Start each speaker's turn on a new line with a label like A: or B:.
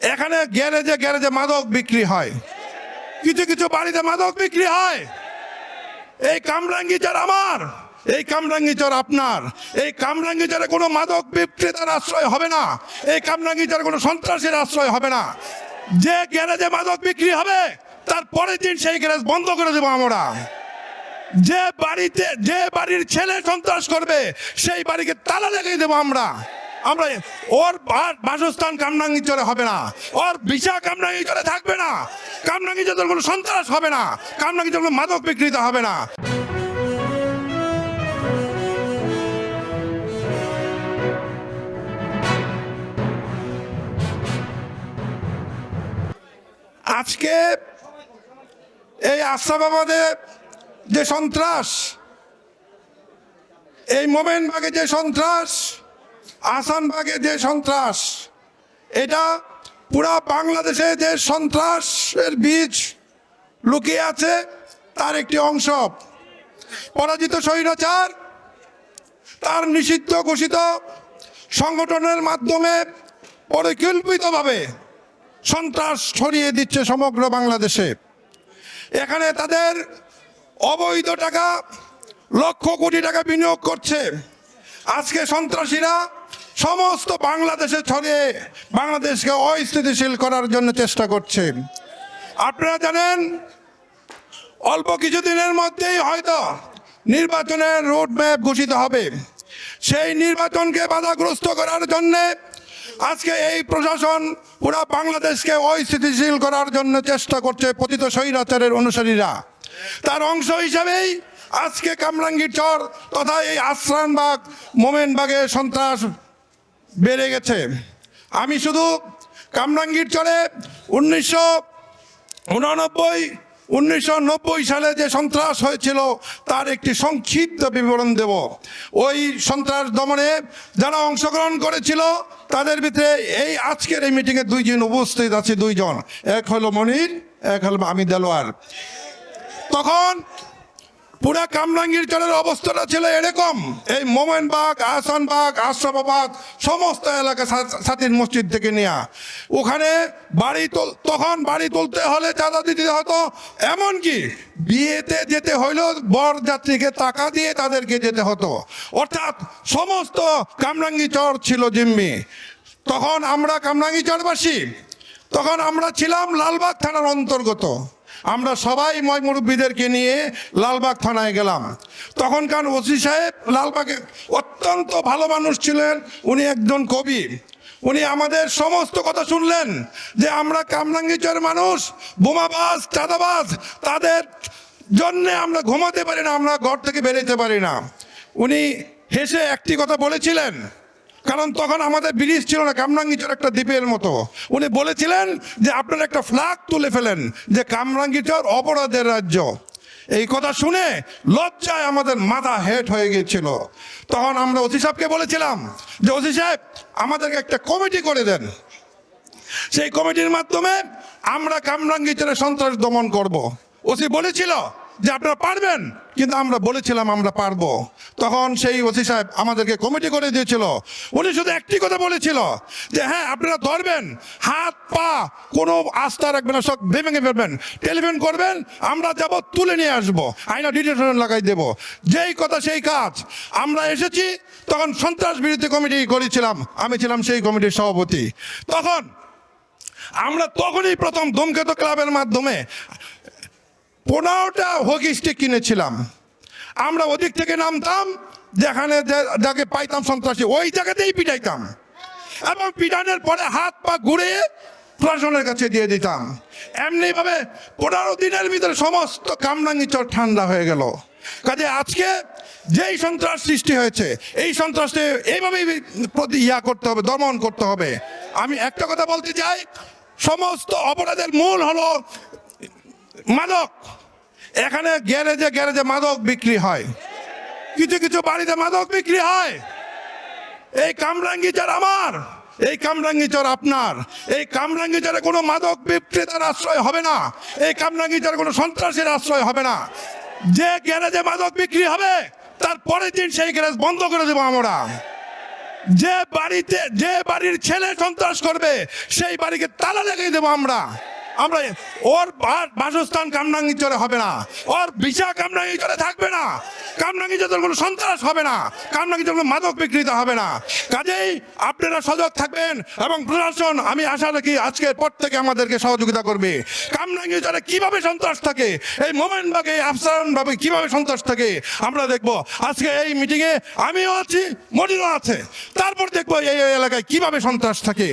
A: এখানে গ্যারেজে গ্যারেজে মাদক বিক্রি হয়। কিছু কিছু বাড়িতে মাদক বিক্রি হয়। এই কামরাঙ্গি চর আমার, এই কামরাঙ্গি চর আপনার। এই কামরাঙ্গি চরে কোনো মাদক বিক্রেতার আশ্রয় হবে না। এই কামরাঙ্গি চরে কোনো সন্ত্রাসের আশ্রয় হবে না। যে গ্যারেজে মাদক বিক্রি হবে, তার পরের দিন সেই গ্যারেজ বন্ধ করে দেবো আমরা। যে বাড়িতে, যে বাড়ির ছেলে সন্ত্রাস করবে, সেই বাড়িকে তালা লেগে দেবো আমরা। আমরা ওর বাসস্থান কামরাঙ্গি চরে হবে না। ওর ভিসা কামরাঙ্গি চরে থাকবে না। কামরাঙ্গি চরে কোনো সন্ত্রাস হবে না। কামরাঙ্গি চরে কোনো মাদক বিক্রিত হবে না। আজকে এই আশরাফাবাদে যে সন্ত্রাস, এই মোমেনবাগে যে সন্ত্রাস আসানবাগে যে সন্ত্রাস, এটা পুরা বাংলাদেশে যে সন্ত্রাসের বীজ লুকিয়ে আছে, তার একটি অংশ। পরাজিত স্বৈরাচার, তার নিষিদ্ধ ঘোষিত সংগঠনের মাধ্যমে পরিকল্পিতভাবে সন্ত্রাস ছড়িয়ে দিচ্ছে সমগ্র বাংলাদেশে। এখানে তাদের অবৈধ টাকা, লক্ষ কোটি টাকা বিনিয়োগ করছে। আজকে সন্ত্রাসীরা সমস্ত বাংলাদেশে ছড়িয়ে বাংলাদেশকে অস্থিতিশীল করার জন্য চেষ্টা করছে। আপনারা জানেন, অল্প কিছুদিনের মধ্যেই হয়তো নির্বাচনের রোড ম্যাপ ঘোষিত হবে। সেই নির্বাচনকে বাধাগ্রস্ত করার জন্যে আজকে এই প্রশাসন পুরা বাংলাদেশকে অস্থিতিশীল করার জন্য চেষ্টা করছে পতিত স্বৈরাচারের অনুসারীরা। তার অংশ হিসাবেই আজকে কামরাঙ্গীর চর তথা এই আশ্রানবাগ, মোমেনবাগে সন্ত্রাস বেড়ে গেছে। আমি শুধু কামরাঙ্গীর চরে উনিশশো উনানব্বই, উনিশশো নব্বই সালে যে সন্ত্রাস হয়েছিল, তার একটি সংক্ষিপ্ত বিবরণ দেব। ওই সন্ত্রাস দমনে যারা অংশগ্রহণ করেছিল, তাদের ভিতরে এই আজকের এই মিটিংয়ে দুইজন উপস্থিত আছে, দুইজন। এক হলো মনির, এক হলো আমি দেলোয়ার। তখন পুরা কামরাঙ্গীর চরের অবস্থাটা ছিল এরকম। এই মোমেনবাগ আহসানবাগ আশরাফাবাদ সমস্ত এলাকা সাতির মসজিদ থেকে নেওয়া ওখানে বাড়ি তখন বাড়ি তুলতে হলে চাঁদা দিতে হতো। এমনকি বিয়েতে যেতে হইলেও বর যাত্রীকে টাকা দিয়ে তাদেরকে যেতে হতো। অর্থাৎ সমস্ত কামরাঙ্গি চর ছিল জিম্মি। তখন আমরা কামরাঙ্গি চরবাসী। তখন আমরা ছিলাম লালবাগ থানার অন্তর্গত। আমরা সবাই ময় মুরব্বীদেরকে নিয়ে লালবাগ থানায় গেলাম। তখনকার ওসি সাহেব লালবাগে অত্যন্ত ভালো মানুষ ছিলেন, উনি একজন কবি। উনি আমাদের সমস্ত কথা শুনলেন যে আমরা কামরাঙ্গিচর মানুষ, বোমাবাজ, চাঁদাবাজ, তাদের জন্যে আমরা ঘুমাতে পারি না, আমরা ঘর থেকে বেরোতে পারি না। উনি হেসে একটি কথা বলেছিলেন কারণ তখন আমাদের ব্রিজ ছিল না, কামরাঙ্গিচর একটা দ্বীপের মতো। উনি বলেছিলেন যে আপনারা একটা ফ্ল্যাগ তুলে ফেলেন যে কামরাঙ্গিচর অপরাধের রাজ্য। এই কথা শুনে লজ্জায় আমাদের মাথা হেট হয়ে গিয়েছিল। তখন আমরা ওসি সাহেবকে বলেছিলাম যে, ওসি সাহেব, আমাদেরকে একটা কমিটি করে দেন। সেই কমিটির মাধ্যমে আমরা কামরাঙ্গিচরে সন্ত্রাস দমন করব। ওসি বলেছিল যে আপনারা পারবেন। কিন্তু আমরা বলেছিলাম, আমরা পারব। তখন সেই ওসি সাহেব আমাদেরকে কমিটি করে দিয়েছিল। উনি শুধু একটি কথা বলেছিল যে হ্যাঁ আপনারা ধরবেন। হাত, পা, কোনো আস্থা রাখবেন না, সব ভেঙে ফেলবেন। টেলিফোন করবেন, আমরা যাব, তুলে নিয়ে আসব। আইনা ডিটেনশন লাগাই দেব। যেই কথা, সেই কাজ। আমরা এসেছি, তখন সন্ত্রাস বিরোধী কমিটি করেছিলাম। আমি ছিলাম সেই কমিটির সভাপতি। তখন আমরা তখনই প্রথম ধূমকেতু ক্লাবের মাধ্যমে পনেরোটা হকি স্টিক কিনেছিলাম। আমরা ওদিক থেকে নামতাম, যেখানে যাকে পাইতাম সন্ত্রাসী, ওই জায়গাতেই পিটাইতাম। এবং পিটানোর পরে হাত পা ঘুরে প্রশাসনের কাছে দিয়ে দিতাম। এমনিভাবে পনেরো দিনের ভিতরে সমস্ত কামরাঙ্গি চর ঠান্ডা হয়ে গেল। কাজে আজকে যেই সন্ত্রাস সৃষ্টি হয়েছে, এই সন্ত্রাসকে এইভাবেই প্রতি ইয়া করতে হবে, দমন করতে হবে। আমি একটা কথা বলতে চাই, সমস্ত অপরাধের মূল হলো মাদক। এখানে গ্যারেজে গ্যারেজে মাদক বিক্রি হয়। কিছু কিছু বাড়িতে মাদক বিক্রি হয়। এই কামরাঙ্গি চর আমার, এই কামরাঙ্গি চর আপনার। এই কামরাঙ্গি চরে কোনো মাদক বিক্রেতার আশ্রয় হবে না। এই কামরাঙ্গি চরে কোনো সন্ত্রাসের আশ্রয় হবে না। যে গ্যারেজে মাদক বিক্রি হবে, তার পরের দিন সেই গ্যারেজ বন্ধ করে দেবো আমরা। যে বাড়িতে, যে বাড়ির ছেলে সন্ত্রাস করবে, সেই বাড়িকে তালা লাগিয়ে দেবো আমরা। আমরা ওর বাসস্থান কামরাঙ্গি চরে হবে না। ওর ভিসা কামরাঙ্গি চরে থাকবে না। কামরাঙ্গি চরে কোনো সন্ত্রাস হবে না। কামরাঙ্গি কোনো মাদক বিক্রিত হবে না। কাজেই আপনারা সজাগ থাকবেন এবং প্রশাসন, আমি আশা রাখি আজকের পর থেকে আমাদেরকে সহযোগিতা করবে। কামরাঙ্গি চরে কীভাবে সন্ত্রাস থাকে, এই মোমেন্টভাবে আফসারণভাবে কীভাবে সন্ত্রাস থাকে, আমরা দেখব। আজকে এই মিটিংয়ে আমিও আছি, মনিরও আছে। তারপর দেখব এই এলাকায় কীভাবে সন্ত্রাস থাকে।